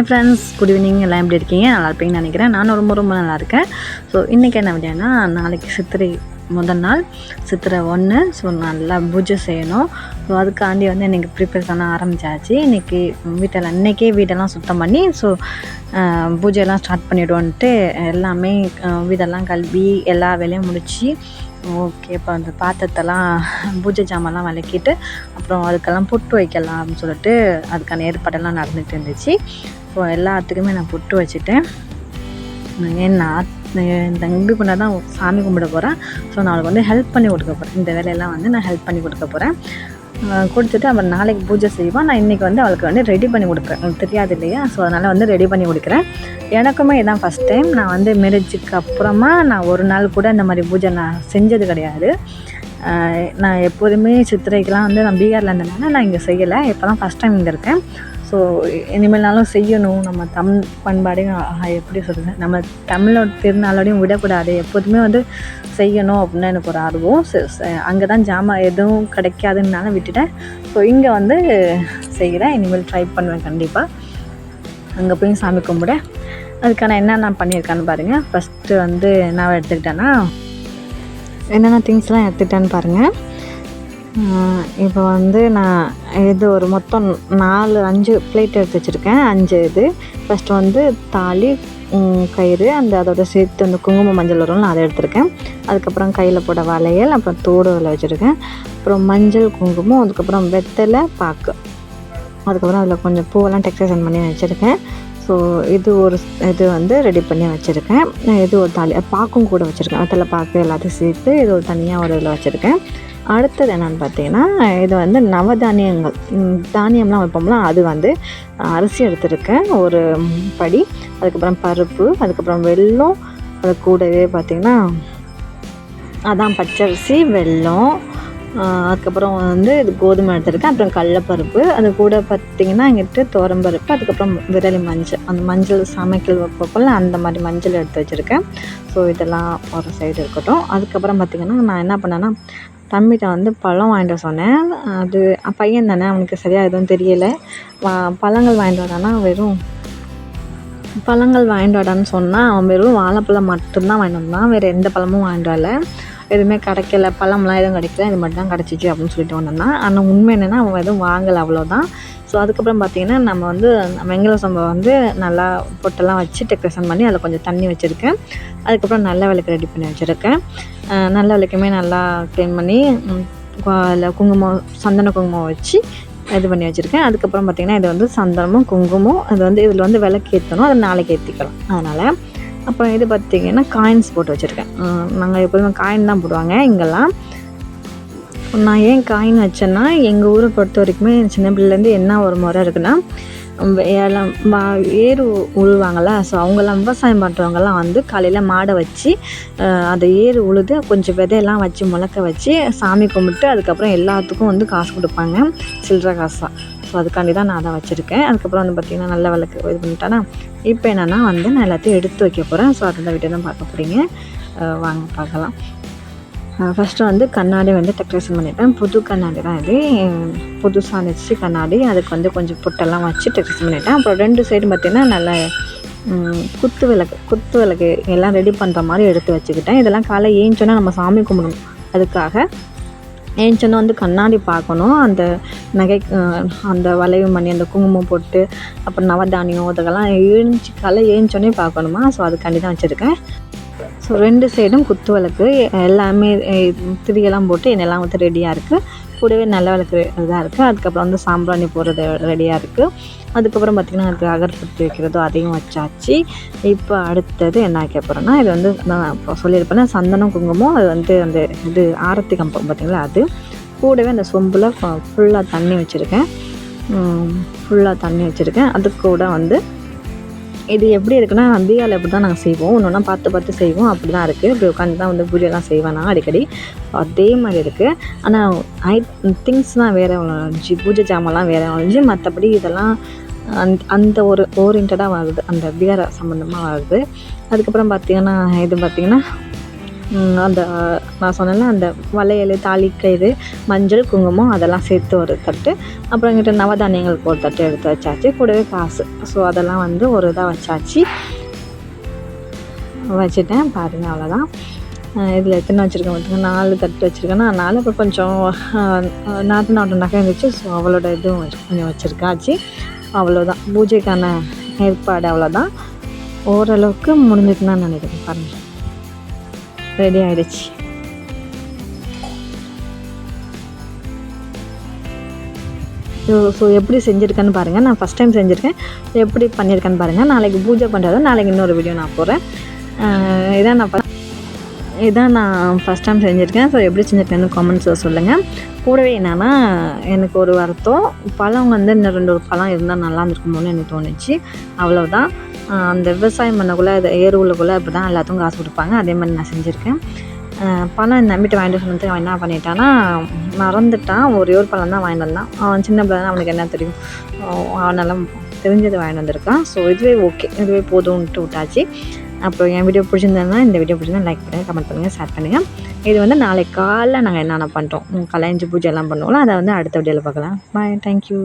Hi friends good evening எல்லாம் எப்படி இருக்கீங்க? நல்லா இருப்பீங்கன்னு நினைக்கிறேன். நானும் ரொம்ப ரொம்ப நல்லா இருக்கேன். ஸோ இன்றைக்கி என்ன அப்படின்னா நாளைக்கு சித்திரை முதல் நாள். சித்திரை ஒன்று ஸோ நல்லா பூஜை செய்யணும். ஸோ அதுக்காண்டி வந்து இன்றைக்கி ப்ரிப்பேர் பண்ண ஆரம்பிச்சாச்சு. இன்றைக்கி வீட்டெல்லாம் இன்றைக்கே வீடெல்லாம் சுத்தம் பண்ணி ஸோ பூஜையெல்லாம் ஸ்டார்ட் பண்ணிவிடுவோன்ட்டு எல்லாமே வீடெல்லாம் கல்வி எல்லா வேலையும் முடித்து ஓகே இப்போ அந்த பாத்திரத்தெல்லாம் பூஜை ஜாமான்லாம் விளக்கிட்டு அப்புறம் அதுக்கெல்லாம் பொட்டு வைக்கலாம் அப்படின்னு சொல்லிட்டு அதுக்கான ஏற்பாடெல்லாம் நடந்துகிட்டு இருந்துச்சு. ஸோ எல்லாத்துக்குமே நான் பொட்டு வச்சுட்டேன். ஏன்னா இந்த இப்படி பண்ண தான் சாமி கும்பிட போகிறேன் ஸோ நான் அவளுக்கு வந்து ஹெல்ப் பண்ணி கொடுக்க போகிறேன் இந்த வேலையெல்லாம் வந்து நான் ஹெல்ப் பண்ணி கொடுக்க போகிறேன் கொடுத்துட்டு அவன் நாளைக்கு பூஜை செய்வான் நான் இன்றைக்கி வந்து அவளுக்கு வந்து ரெடி பண்ணி கொடுக்குறேன். உங்களுக்கு தெரியாது இல்லையா? ஸோ அதனால் வந்து ரெடி பண்ணி கொடுக்குறேன். எனக்குமே இதான் ஃபஸ்ட் டைம் நான் வந்து மேரேஜுக்கு அப்புறமா நான் ஒரு நாள் கூட இந்த மாதிரி பூஜை நான் செஞ்சது கிடையாது. நான் எப்போதுமே சித்திரைக்கெலாம் வந்து நான் பீகாரில் இருந்தனால நான் இங்கே செய்யலை. இப்போ தான் ஃபஸ்ட் டைம் இங்கே இருக்கேன். ஸோ இனிமேல்னாலும் செய்யணும். நம்ம தமிழ் பண்பாடையும் ஆஹா, எப்படி சொல்கிறது நம்ம தமிழோட திருநாளோடையும் விடக்கூடாது. எப்போதுமே வந்து செய்யணும் அப்படின்னு எனக்கு ஒரு ஆர்வம். அங்கே தான் ஜாமான் எதுவும் கிடைக்காதுன்னாலும் விட்டுட்டேன். ஸோ இங்கே வந்து செய்கிறேன் இனிமேல் ட்ரை பண்ணுவேன் கண்டிப்பாக அங்கே போய் சாமி கும்பிட. அதுக்கான என்னென்ன பண்ணியிருக்கான்னு பாருங்கள் ஃபஸ்ட்டு வந்து நான் எடுத்துக்கிட்டேன்னா என்னென்ன திங்ஸ்லாம் எடுத்துக்கிட்டேன்னு பாருங்கள் இப்போ வந்து நான் இது ஒரு மொத்தம் நாலு அஞ்சு பிளேட் எடுத்து வச்சுருக்கேன். அஞ்சு இது. ஃபஸ்ட்டு வந்து தாலி கயிறு அந்த அதோட சேர்த்து அந்த குங்குமம் மஞ்சள் வரும்ல அதை எடுத்திருக்கேன். அதுக்கப்புறம் கையில் போட வளையல் அப்புறம் தோடு வச்சுருக்கேன். அப்புறம் மஞ்சள் குங்குமம் அதுக்கப்புறம் வெத்தலை பாக்கு. அதுக்கப்புறம் அதில் கொஞ்சம் பூவெல்லாம் டெக்கரேஷன் பண்ணி வச்சுருக்கேன். ஸோ இது ஒரு இது வந்து ரெடி பண்ணி வச்சுருக்கேன். இது ஒரு தாலி பாக்கும் கூட வச்சுருக்கேன். வெத்தலை பாக்கு எல்லாத்தையும் சேர்த்து இது ஒரு தனியாக ஒரு இதில் வச்சுருக்கேன். அடுத்தது என்னென்னு பார்த்தீங்கன்னா இது வந்து நவதானியங்கள். தானியம்லாம் வைப்போம்ல அது வந்து அரிசி எடுத்திருக்கேன். ஒரு படி. அதுக்கப்புறம் பருப்பு அதுக்கப்புறம் வெல்லம். அது கூடவே பார்த்திங்கன்னா அதான் பச்சரிசி வெல்லம். அதுக்கப்புறம் வந்து இது கோதுமை எடுத்துருக்கேன். அப்புறம் கடலப்பருப்பு. அது கூட பார்த்திங்கன்னா எங்கிட்ட தோரம்பருப்பு அதுக்கப்புறம் விரலி மஞ்சள். அந்த மஞ்சள் சமைக்கல் வைப்போம்ல அந்த மாதிரி மஞ்சள் எடுத்து வச்சுருக்கேன். ஸோ இதெல்லாம் ஒரு சைடு இருக்கட்டும். அதுக்கப்புறம் பார்த்திங்கன்னா நான் என்ன பண்ணேன்னா தம்பிகிட்ட வந்து பழம் வாங்கிட்டு வர சொன்னேன். அது பையன் தானே அவனுக்கு சரியாக எதுவும் தெரியலை. வா- பழங்கள் வாங்கிட்டு வரானா வெறும் பழங்கள் வாங்கிட்டு வாடான்னு சொன்னால் அவன் வெறும் வாழைப்பழம் மட்டும்தான் வாங்கிட்டு வந்தான். வேறு எந்த பழமும் வாங்கிட்டு வரல. எதுவுமே கிடைக்கல பழம்லாம் எதுவும் கிடைக்கல இது மட்டும் தான் கிடச்சிச்சு அப்படின்னு சொல்லிட்டு வந்திருந்தான் ஆனால் உண்மை என்னென்னா அவன் எதுவும் வாங்கலை அவ்வளோதான் ஸோ அதுக்கப்புறம் பார்த்தீங்கன்னா நம்ம வந்து வெங்கல சம்பா வந்து நல்லா பொட்டெல்லாம் வச்சு டெக்கரேஷன் பண்ணி அதில் கொஞ்சம் தண்ணி வச்சுருக்கேன். அதுக்கப்புறம் நல்ல விளக்கு ரெடி பண்ணி வச்சுருக்கேன். நல்ல விளக்குமே நல்லா க்ளீன் பண்ணி அதில் குங்குமம் சந்தன குங்குமம் வச்சு இது பண்ணி வச்சுருக்கேன். அதுக்கப்புறம் பார்த்திங்கன்னா இது வந்து சந்தனமும் குங்குமம் அது வந்து இதில் வந்து விளக்கு ஏற்றணும் அதை நாளைக்கு ஏற்றிக்கலாம் அதனால் அப்புறம் இது பார்த்திங்கன்னா காயின்ஸ் போட்டு வச்சுருக்கேன். நாங்கள் எப்போதுமே காயின் தான் போடுவாங்க. இங்கெல்லாம் நான் ஏன் காயின் வச்சேன்னா எங்கள் ஊரை பொறுத்த வரைக்குமே சின்ன பிள்ளைலேருந்து என்ன ஒரு முறை இருக்குன்னா ஏர் ஏலம் ஏறு உழுவாங்கள்ல ஸோ அவங்கெல்லாம் விவசாயம் பண்ணுறவங்கெல்லாம் வந்து காலையில் மாடை வச்சு அதை ஏறு உழுது கொஞ்சம் விதையெல்லாம் வச்சு முளைக்க வச்சு சாமி கும்பிட்டு அதுக்கப்புறம் எல்லாத்துக்கும் வந்து காசு கொடுப்பாங்க சில்லற காசாக ஸோ அதுக்காண்டி தான் நான் அதை வச்சுருக்கேன். அதுக்கப்புறம் வந்து பார்த்திங்கன்னா நல்ல விளக்கு இது பண்ணிட்டேன்னா இப்போ என்னென்னா வந்து நான் எல்லாத்தையும் எடுத்து வைக்க போகிறேன் ஸோ அதை வீட்டை தான் பார்க்க போகிறீங்க வாங்க பார்க்கலாம். ஃபஸ்ட்டு வந்து கண்ணாடி வந்து டெக்கரேஷன் பண்ணிட்டேன். புது கண்ணாடி தான் இது. புதுசாக இருந்துச்சு கண்ணாடி. அதுக்கு வந்து கொஞ்சம் புட்டெல்லாம் வச்சு டெக்கரேஷன் பண்ணிட்டேன். அப்புறம் ரெண்டு சைடு பார்த்திங்கன்னா நல்ல குத்து விளக்கு குத்து விளக்கு எல்லாம் ரெடி பண்ணுற மாதிரி எடுத்து வச்சுக்கிட்டேன். இதெல்லாம் காலை ஏஞ்சோன்னா நம்ம சாமி கும்பிடணும். அதுக்காக ஏஞ்சோன்னா வந்து கண்ணாடி பார்க்கணும். அந்த நகை அந்த வளைவு மணி அந்த குங்குமம் போட்டு அப்புறம் நவதானியம் அதெல்லாம் ஏஞ்சி காலை ஏஞ்சோன்னே பார்க்கணுமா? ஸோ அதுக்காண்டி தான் வச்சுருக்கேன். ஸோ ரெண்டு சைடும் குத்து விளக்கு எல்லாமே திரியெல்லாம் போட்டு என்னெல்லாம் வந்து ரெடியாக இருக்குது கூடவே நல்ல விளக்கு இதாக இருக்குது அதுக்கப்புறம் வந்து சாம்பிராணி போடுறது ரெடியாக இருக்குது அதுக்கப்புறம் பார்த்திங்கன்னா அதுக்கு அகர்பத்தி வைக்கிறதோ அதையும் வச்சாச்சு. இப்போ அடுத்தது என்ன வைக்க போகிறோன்னா இது வந்து நான் இப்போ சொல்லியிருப்பேன்னா சந்தனம் குங்குமம். அது வந்து அந்த இது ஆரத்தி கம்பம் பார்த்திங்களா அது. கூடவே அந்த சொம்பில் ஃபுல்லாக தண்ணி வச்சுருக்கேன். ஃபுல்லாக தண்ணி வச்சுருக்கேன். அது கூட வந்து இது எப்படி இருக்குன்னா பீகாரில் எப்படி தான் நாங்கள் செய்வோம். ஒன்று ஒன்றா பார்த்து பார்த்து செய்வோம். அப்படி தான் இருக்குது இப்படி உட்காந்து தான் வந்து பூஜைலாம் செய்வேன் நான் அடிக்கடி. அதே மாதிரி இருக்குது ஆனால் ஐ திங்ஸ்லாம் வேறு ஒழிஞ்சு பூஜை ஜாமான்லாம் வேறு ஒழிஞ்சு மற்றபடி இதெல்லாம் அந்த அந்த ஒரு ஓரியன்டாக வருது. அந்த பீகார சம்மந்தமாக வருது. அதுக்கப்புறம் பார்த்திங்கன்னா இது பார்த்திங்கன்னா அந்த நான் சொன்னேன்ல அந்த வளையல் தாலிக்கயிறு மஞ்சள் குங்குமம் அதெல்லாம் சேர்த்து ஒரு தட்டு. அப்புறம் எங்கிட்ட நவதானியங்களுக்கு ஒரு தட்டு எடுத்து வச்சாச்சு. கூடவே காசு. ஸோ அதெல்லாம் வந்து ஒரு இதாக வச்சாச்சு. வச்சுட்டேன். பாருங்கள் அவ்வளோதான் இதில் எத்தனை வச்சுருக்கேன் பார்த்துங்க நாலு தட்டு வச்சுருக்கேன்னா நாலு இப்போ கொஞ்சம் அஹ், நாட்டு நாட்டு நகை இருந்துச்சு. ஸோ அவளோட இதுவும் வச்சு- கொஞ்சம் வச்சுருக்காச்சு. அவ்வளோதான் பூஜைக்கான ஏற்பாடு அவ்வளோதான் ஓரளவுக்கு முடிஞ்சிட்டுன்னு நான் நினைக்கிறேன். பாருங்கள் ரெடி ஆயிடுச்சு ஸோ ஸோ எப்படி செஞ்சுருக்கேன்னு பாருங்கள் நான் ஃபஸ்ட் டைம் செஞ்சுருக்கேன் எப்படி பண்ணியிருக்கேன்னு பாருங்கள் நாளைக்கு பூஜை பண்ணுறது நாளைக்கு இன்னொரு வீடியோ நான் போடுறேன் இதான் நான் இதான் நான் ஃபஸ்ட் டைம் செஞ்சுருக்கேன் ஸோ எப்படி செஞ்சுருக்கேன்னு காமெண்ட்ஸில் சொல்லுங்கள் கூடவே என்னென்னா எனக்கு ஒரு வருத்தம் பழம் வந்து இன்னும் ரெண்டு ஒரு பழம் இருந்தால் நல்லா இருந்திருக்குமோன்னு எனக்கு தோணுச்சு அவ்வளோதான் அந்த விவசாயம் பண்ணக்குள்ளே அது ஏருவுலக்குள்ளே அப்படி தான் எல்லாத்துக்கும் காசு கொடுப்பாங்க. அதே மாதிரி நான் செஞ்சுருக்கேன். ஆஹ் பணம் நம்பிட்டு வாங்கிட்டு சொன்னதுக்கு அவன் என்ன பண்ணிட்டான்னா மறந்துட்டான் ஒரே ஒரு பழம் தான் வாங்கிட்டு வந்தான். அவன் சின்ன பிள்ளை தான் அவனுக்கு என்ன தெரியும்? அவன் அவனெல்லாம் தெரிஞ்சது வாங்கிட்டு வந்திருக்கான். ஸோ இதுவே ஓகே இதுவே போதும்ன்ட்டு விட்டாச்சு. அப்புறம் என் வீடியோ பிடிச்சிருந்தேன்னா இந்த வீடியோ பிடிச்சிருந்தா லைக் பண்ணுங்கள் கமெண்ட் பண்ணுங்கள் ஷேர் பண்ணுங்கள் இது வந்து நாளைக்கு காலைல நாங்கள் என்னென்ன பண்ணுறோம் கலைஞ்சி பூஜை எல்லாம் பண்ணுவோம்ல அதை வந்து அடுத்த வீடியோவில் பார்க்கலாம். Bye thank you